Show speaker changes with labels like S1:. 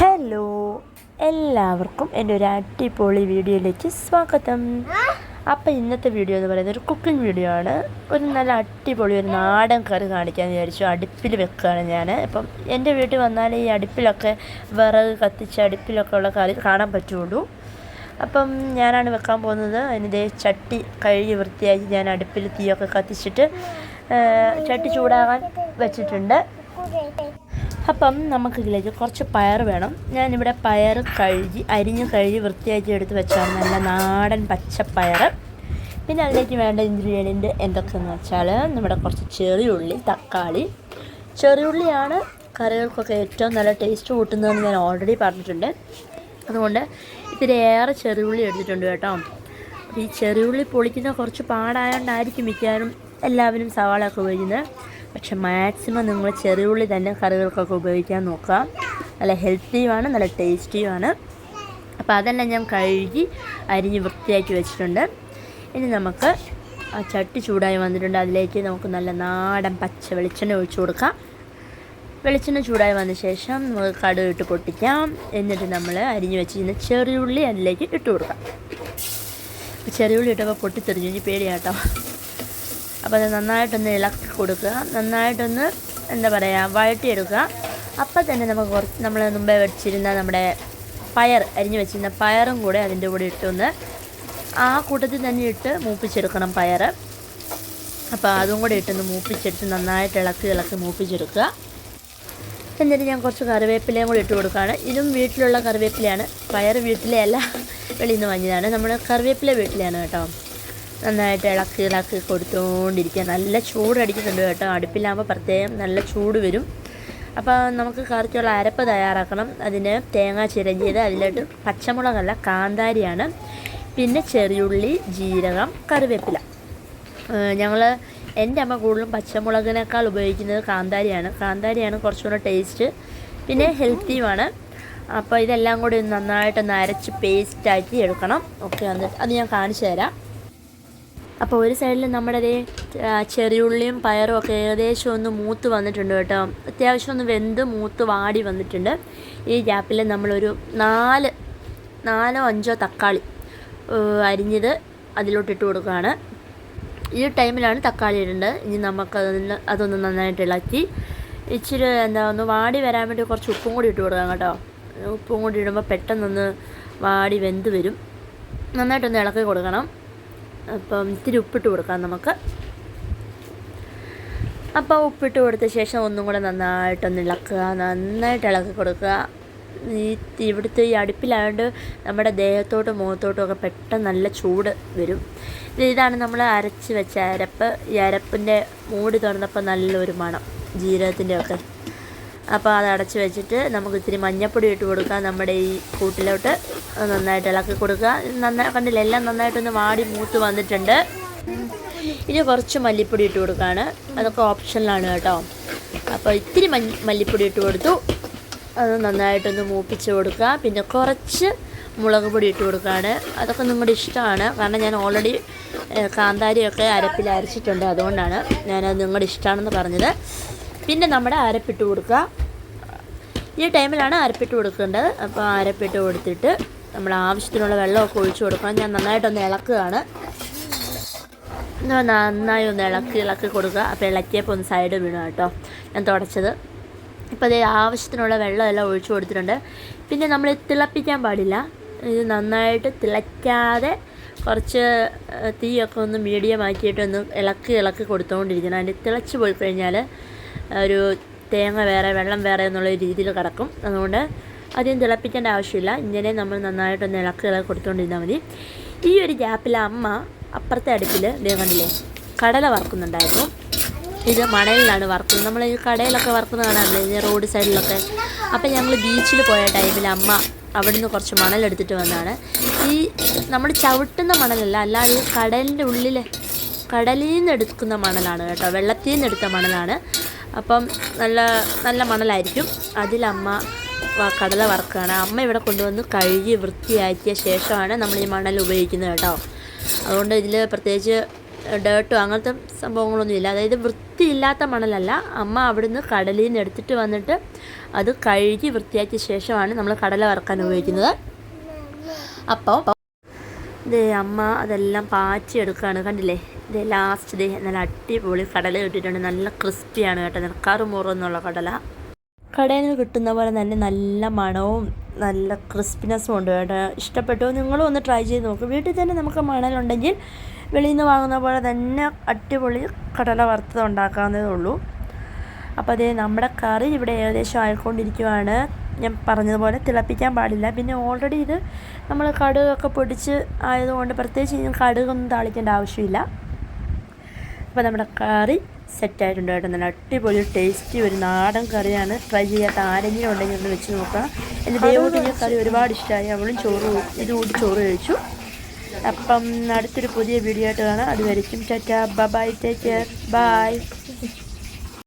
S1: Hello എല്ലാവർക്കും എന്റെ ഒരു അടിപൊളി വീഡിയോയിലേക്ക് സ്വാഗതം. അപ്പോൾ ഇന്നത്തെ വീഡിയോ എന്ന് പറയുന്നത് ഒരു കുക്കിംഗ് വീഡിയോ ആണ്. ഒരു നല്ല അടിപൊളി ഒരു നാടൻ കറി കാണിക്കാമെന്ന് വിചാരിച്ചു. അടുപ്പിൽ വെക്കുകയാണ് ഞാൻ. ഇപ്പം എന്റെ വീട്ടിൽ വന്നാൽ ഈ അടുപ്പിലൊക്കെ വിറക് കത്തിച്ച് അടുപ്പിലൊക്കെ ഉള്ള കറി കാണാൻ പറ്റുള്ളൂ. അപ്പം ഞാനാണ് വെക്കാൻ പോകുന്നത്. അതിന്റെ ചട്ടി കഴുകി വൃത്തിയാക്കി ഞാൻ അടുപ്പിൽ തീയൊക്കെ കത്തിച്ചിട്ട് ചട്ടി ചൂടാകാൻ വെച്ചിട്ടുണ്ട്. അപ്പം നമുക്ക് ഇതിലേക്ക് കുറച്ച് പയർ വേണം. ഞാനിവിടെ പയർ കഴുകി അരിഞ്ഞ് കഴുകി വൃത്തിയാക്കി എടുത്ത് വെച്ചാണ് നല്ല നാടൻ പച്ചപ്പയർ പിന്നെ അതിലേക്ക് വേണ്ട ഇൻഗ്രീഡിയന്റ് എന്തൊക്കെയെന്ന് വെച്ചാൽ നമ്മുടെ കുറച്ച് ചെറിയുള്ളി തക്കാളി. ചെറിയുള്ളിയാണ് കറികൾക്കൊക്കെ ഏറ്റവും നല്ല ടേസ്റ്റ് കൂട്ടുന്നതെന്ന് ഞാൻ ഓൾറെഡി പറഞ്ഞിട്ടുണ്ട്. അതുകൊണ്ട് ഇത്തിരി ഏറെ ചെറിയുള്ളി എടുത്തിട്ടുണ്ട് കേട്ടോ. ഈ ചെറിയുള്ളി പൊളിക്കുന്ന കുറച്ച് പാടായതുകൊണ്ടായിരിക്കും മിക്കവാറും എല്ലാവരും സവാളയൊക്കെ ഉപയോഗിക്കുന്നത്. പക്ഷെ മാക്സിമം നിങ്ങൾ ചെറിയുള്ളി തന്നെ കറികൾക്കൊക്കെ ഉപയോഗിക്കാൻ നോക്കുക. നല്ല ഹെൽത്തിയുമാണ് നല്ല ടേസ്റ്റിയുമാണ്. അപ്പോൾ അതെല്ലാം ഞാൻ കഴുകി അരിഞ്ഞ് വൃത്തിയാക്കി വെച്ചിട്ടുണ്ട്. ഇനി നമുക്ക് ആ ചട്ടി ചൂടായി വന്നിട്ടുണ്ട്. അതിലേക്ക് നമുക്ക് നല്ല നാടൻ പച്ച വെളിച്ചെണ്ണ ഒഴിച്ചു കൊടുക്കാം. വെളിച്ചെണ്ണ ചൂടായി വന്ന ശേഷം നമുക്ക് കടുക് ഇട്ട് പൊട്ടിക്കാം. എന്നിട്ട് നമ്മൾ അരിഞ്ഞ് വെച്ചിരുന്ന ചെറിയുള്ളി അതിലേക്ക് ഇട്ട് കൊടുക്കാം. ചെറിയുള്ളി ഇട്ടപ്പോൾ പൊട്ടിത്തെറിഞ്ഞു. ഇനി പേടിയാട്ടോ. അപ്പോൾ അത് നന്നായിട്ടൊന്ന് ഇളക്കി കൊടുക്കുക. നന്നായിട്ടൊന്ന് എന്താ പറയുക വഴറ്റിയെടുക്കുക. അപ്പം തന്നെ നമുക്ക് കുറച്ച് നമ്മൾ മുമ്പേ വെച്ചിരുന്ന നമ്മുടെ പയർ അരിഞ്ഞ് വെച്ചിരുന്ന പയറും കൂടെ അതിന്റെ കൂടെ ഇട്ടൊന്ന് ആ കൂട്ടത്തിൽ തന്നെ ഇട്ട് മൂപ്പിച്ചെടുക്കണം പയർ അപ്പോൾ അതും കൂടെ ഇട്ടൊന്ന് മൂപ്പിച്ചെടുത്ത് നന്നായിട്ട് ഇളക്കി ഇളക്കി മൂപ്പിച്ചെടുക്കുക. എന്നിട്ട് ഞാൻ കുറച്ച് കറിവേപ്പിലയും കൂടി ഇട്ട് കൊടുക്കുകയാണ്. ഇതും വീട്ടിലുള്ള കറിവേപ്പിലയാണ്. പയർ വീട്ടിലെ അല്ല വെളിയിൽ നിന്ന് വാങ്ങിയതാണ്. നമ്മൾ കറിവേപ്പില വീട്ടിലാണ് കേട്ടോ. നന്നായിട്ട് ഇളക്കി ഇളക്കി കൊടുത്തുകൊണ്ടിരിക്കുക നല്ല ചൂടടിക്കുന്നുണ്ട് കേട്ടോ. അടുപ്പിലാകുമ്പോൾ പ്രത്യേകം നല്ല ചൂട് വരും. അപ്പോൾ നമുക്ക് കറിക്കുള്ള അരപ്പ് തയ്യാറാക്കണം. അതിന് തേങ്ങ ചിരഞ്ചീത് അതിലോട്ട് പച്ചമുളകല്ല കാന്താരിയാണ്. പിന്നെ ചെറിയുള്ളി ജീരകം കറിവേപ്പില. ഞങ്ങൾ എന്റെ അമ്മ കൂടുതലും പച്ചമുളകിനേക്കാൾ ഉപയോഗിക്കുന്നത് കാന്താരിയാണ്. കാന്താരിയാണ് കുറച്ചുകൂടെ ടേസ്റ്റ്. പിന്നെ ഹെൽത്തിയുമാണ് അപ്പോൾ ഇതെല്ലാം കൂടി നന്നായിട്ട് നരച്ച് പേസ്റ്റാക്കി എടുക്കണം. ഓക്കെ എന്നിട്ട് അത് ഞാൻ കാണിച്ചു തരാം. അപ്പോൾ ഒരു സൈഡിൽ നമ്മുടെ അതേ ചെറിയുള്ളിയും പയറും ഒക്കെ ഏകദേശം ഒന്ന് മൂത്ത് വന്നിട്ടുണ്ട് കേട്ടോ. അത്യാവശ്യം ഒന്ന് വെന്ത് മൂത്ത് വാടി വന്നിട്ടുണ്ട്. ഈ ഗ്യാപ്പിൽ നമ്മളൊരു നാല് നാലോ അഞ്ചോ തക്കാളി അരിഞ്ഞത് അതിലോട്ട് ഇട്ട് കൊടുക്കുകയാണ്. ഈ ടൈമിലാണ് തക്കാളി ഇടേണ്ടത്. ഇനി നമുക്ക് അതൊന്ന് നന്നായിട്ട് ഇളക്കി. ഇച്ചിരി എന്താ ഒന്ന് വാടി വരാൻ വേണ്ടി കുറച്ച് ഉപ്പും കൂടി ഇട്ട് കൊടുക്കാം കേട്ടോ. ഉപ്പും കൂടി ഇടുമ്പോൾ പെട്ടെന്നൊന്ന് വാടി വെന്ത് വരും. നന്നായിട്ടൊന്ന് ഇളക്കി കൊടുക്കണം. അപ്പം ഇത്തിരി ഉപ്പിട്ട് കൊടുക്കാം നമുക്ക്. അപ്പോൾ ഉപ്പിട്ട് കൊടുത്ത ശേഷം ഒന്നും കൂടെ നന്നായിട്ടൊന്ന് ഇളക്കുക നന്നായിട്ട് ഇളക്കി കൊടുക്കുക. ഈ ഇവിടുത്തെ ഈ അടുപ്പിലായതുകൊണ്ട് നമ്മുടെ ദേഹത്തോട്ടും മുഖത്തോട്ടും ഒക്കെ പെട്ടെന്ന് നല്ല ചൂട് വരും. ഇതാണ് നമ്മൾ അരച്ച് വെച്ച അരപ്പ്. ഈ അരപ്പിന്റെ മൂടി തുറന്നപ്പോൾ നല്ലൊരു മണം ജീരകത്തിന്റെ ഒക്കെ. അപ്പോൾ അത് അടച്ച് വെച്ചിട്ട് നമുക്ക് ഇത്തിരി മഞ്ഞപ്പൊടി ഇട്ട് കൊടുക്കാം നമ്മുടെ ഈ കൂട്ടിലോട്ട്. നന്നായിട്ട് ഇളക്കി കൊടുക്കുക. നന്നായി കണ്ടില്ല എല്ലാം നന്നായിട്ടൊന്ന് വാടി മൂത്ത് വന്നിട്ടുണ്ട്. ഇനി കുറച്ച് മല്ലിപ്പൊടി ഇട്ട് കൊടുക്കുകയാണ് അതൊക്കെ ഓപ്ഷനിലാണ് കേട്ടോ. അപ്പോൾ ഇത്തിരി മല്ലിപ്പൊടി ഇട്ട് കൊടുത്തു. അത് നന്നായിട്ടൊന്ന് മൂപ്പിച്ച് കൊടുക്കുക. പിന്നെ കുറച്ച് മുളക് പൊടി ഇട്ട് കൊടുക്കുകയാണ്. അതൊക്കെ നിങ്ങളുടെ ഇഷ്ടമാണ്. കാരണം ഞാൻ ഓൾറെഡി കാന്താരിയൊക്കെ അരപ്പിൽ അരച്ചിട്ടുണ്ട്. അതുകൊണ്ടാണ് ഞാനത് നിങ്ങളുടെ ഇഷ്ടമാണെന്ന് പറഞ്ഞത്. പിന്നെ നമ്മുടെ അരപ്പിട്ട് കൊടുക്കുക. ഈ ടൈമിലാണ് അരപ്പിട്ട് കൊടുക്കേണ്ടത്. അപ്പോൾ അരപ്പിട്ട് കൊടുത്തിട്ട് നമ്മൾ ആവശ്യത്തിനുള്ള വെള്ളമൊക്കെ ഒഴിച്ചു കൊടുക്കണം. ഞാൻ നന്നായിട്ടൊന്ന് ഇളക്കുകയാണ്. നന്നായി ഒന്ന് ഇളക്കി ഇളക്കി കൊടുക്കുക. അപ്പോൾ ഇളക്കിയപ്പോൾ ഒന്ന് സൈഡ് വീണു കേട്ടോ. ഞാൻ തുടച്ചത്. ഇപ്പോൾ അതേ ആവശ്യത്തിനുള്ള വെള്ളമെല്ലാം ഒഴിച്ചു കൊടുത്തിട്ടുണ്ട്. പിന്നെ നമ്മൾ തിളപ്പിക്കാൻ പാടില്ല. ഇത് നന്നായിട്ട് തിളയ്ക്കാതെ കുറച്ച് തീയൊക്കെ ഒന്ന് മീഡിയം ആക്കിയിട്ട് ഒന്ന് ഇളക്കി ഇളക്കി കൊടുത്തുകൊണ്ടിരിക്കണം അതിന്റെ തിളച്ച് പോയി കഴിഞ്ഞാൽ ഒരു തേങ്ങ വേറെ വെള്ളം വേറെ എന്നുള്ള രീതിയിൽ കിടക്കും. അതുകൊണ്ട് അധികം തിളപ്പിക്കേണ്ട ആവശ്യമില്ല. ഇങ്ങനെ നമ്മൾ നന്നായിട്ടൊന്ന് ഇളക്കി ഇളക്കി കൊടുത്തുകൊണ്ടിരുന്നാൽ മതി. ഈ ഒരു ഗ്യാപ്പിൽ അമ്മ അപ്പുറത്തെ അടുപ്പിൽ കണ്ടില്ലേ കടല വറക്കുന്നുണ്ടായിരുന്നു. ഇത് മണലിലാണ് വറുക്കുന്നത്. നമ്മൾ ഈ കടയിലൊക്കെ വറുക്കുന്ന കാണാറില്ലേ ഈ റോഡ് സൈഡിലൊക്കെ. അപ്പം ഞങ്ങൾ ബീച്ചിൽ പോയ ടൈമിൽ അമ്മ അവിടുന്ന് കുറച്ച് മണലെടുത്തിട്ട് വന്നതാണ്. ഈ നമ്മൾ ചവിട്ടുന്ന മണലല്ല അല്ലാതെ ഈ കടലിന്റെ ഉള്ളിൽ കടലിൽ നിന്ന് എടുക്കുന്ന മണലാണ് കേട്ടോ. വെള്ളത്തിൽ നിന്ന് എടുത്ത മണലാണ്. അപ്പം നല്ല നല്ല മണലായിരിക്കും. അതിലമ്മ കടല വറുക്കുകയാണ്. അമ്മ ഇവിടെ കൊണ്ടുവന്ന് കഴുകി വൃത്തിയാക്കിയ ശേഷമാണ് നമ്മൾ ഈ മണൽ ഉപയോഗിക്കുന്നത് കേട്ടോ. അതുകൊണ്ട് ഇതിൽ പ്രത്യേകിച്ച് ഡേർട്ടോ അങ്ങനത്തെ സംഭവങ്ങളൊന്നുമില്ല അതായത് വൃത്തിയില്ലാത്ത മണലല്ല. അമ്മ അവിടുന്ന് കടലിൽ നിന്ന് എടുത്തിട്ട് വന്നിട്ട് അത് കഴുകി വൃത്തിയാക്കിയ ശേഷമാണ് നമ്മൾ കടല വറക്കാൻ ഉപയോഗിക്കുന്നത്. അപ്പോൾ ദേ അമ്മ അതെല്ലാം പാച്ചി എടുക്കുകയാണ്. കണ്ടില്ലേ? ദേ ലാസ്റ്റ് ദേ നല്ല അടിപൊളി കടല കിട്ടിയിട്ടുണ്ട്. നല്ല ക്രിസ്പിയാണ് കേട്ടോ. നിൽക്കാറ് കറുമുറന്നുള്ള കടല. കടയിൽ നിന്ന് കിട്ടുന്ന പോലെ തന്നെ നല്ല മണവും നല്ല ക്രിസ്പിനെസ്സും ഉണ്ട് കേട്ടോ. ഇഷ്ടപ്പെട്ടു? നിങ്ങളും ഒന്ന് ട്രൈ ചെയ്ത് നോക്കും. വീട്ടിൽ തന്നെ നമുക്ക് മണലുണ്ടെങ്കിൽ വെളിയിൽ നിന്ന് വാങ്ങുന്ന പോലെ തന്നെ അടിപൊളി കടല വറുത്തത് ഉണ്ടാക്കാവുന്നതേ ഉള്ളൂ. അപ്പോൾ അതേ നമ്മുടെ കറി ഇവിടെ ഏകദേശം ആയിക്കൊണ്ടിരിക്കുവാണ്. ഞാൻ പറഞ്ഞതുപോലെ തിളപ്പിക്കാൻ പാടില്ല. പിന്നെ ഓൾറെഡി ഇത് നമ്മൾ കടുകൊക്കെ പൊടിച്ച് ആയതുകൊണ്ട് പ്രത്യേകിച്ച് കടുകൊന്നും താളിക്കേണ്ട ആവശ്യമില്ല. അപ്പോൾ നമ്മുടെ കറി സെറ്റായിട്ടുണ്ട് കേട്ടോ. നല്ല അടിപൊളി ടേസ്റ്റി ഒരു നാടൻ കറിയാണ്. ട്രൈ ചെയ്യാത്ത ആരെങ്കിലും ഉണ്ടെങ്കിൽ ഒന്ന് വെച്ച് നോക്കാം. എന്റെ ഈ കറി ഒരുപാട് ഇഷ്ടമായി അവളും ചോറ് ഇത് കൂടി ചോറ് കഴിച്ചു. അപ്പം അടുത്തൊരു പുതിയ വീഡിയോ ആയിട്ട് കാണാം. അതുവരെയും Tata. Bye take care bye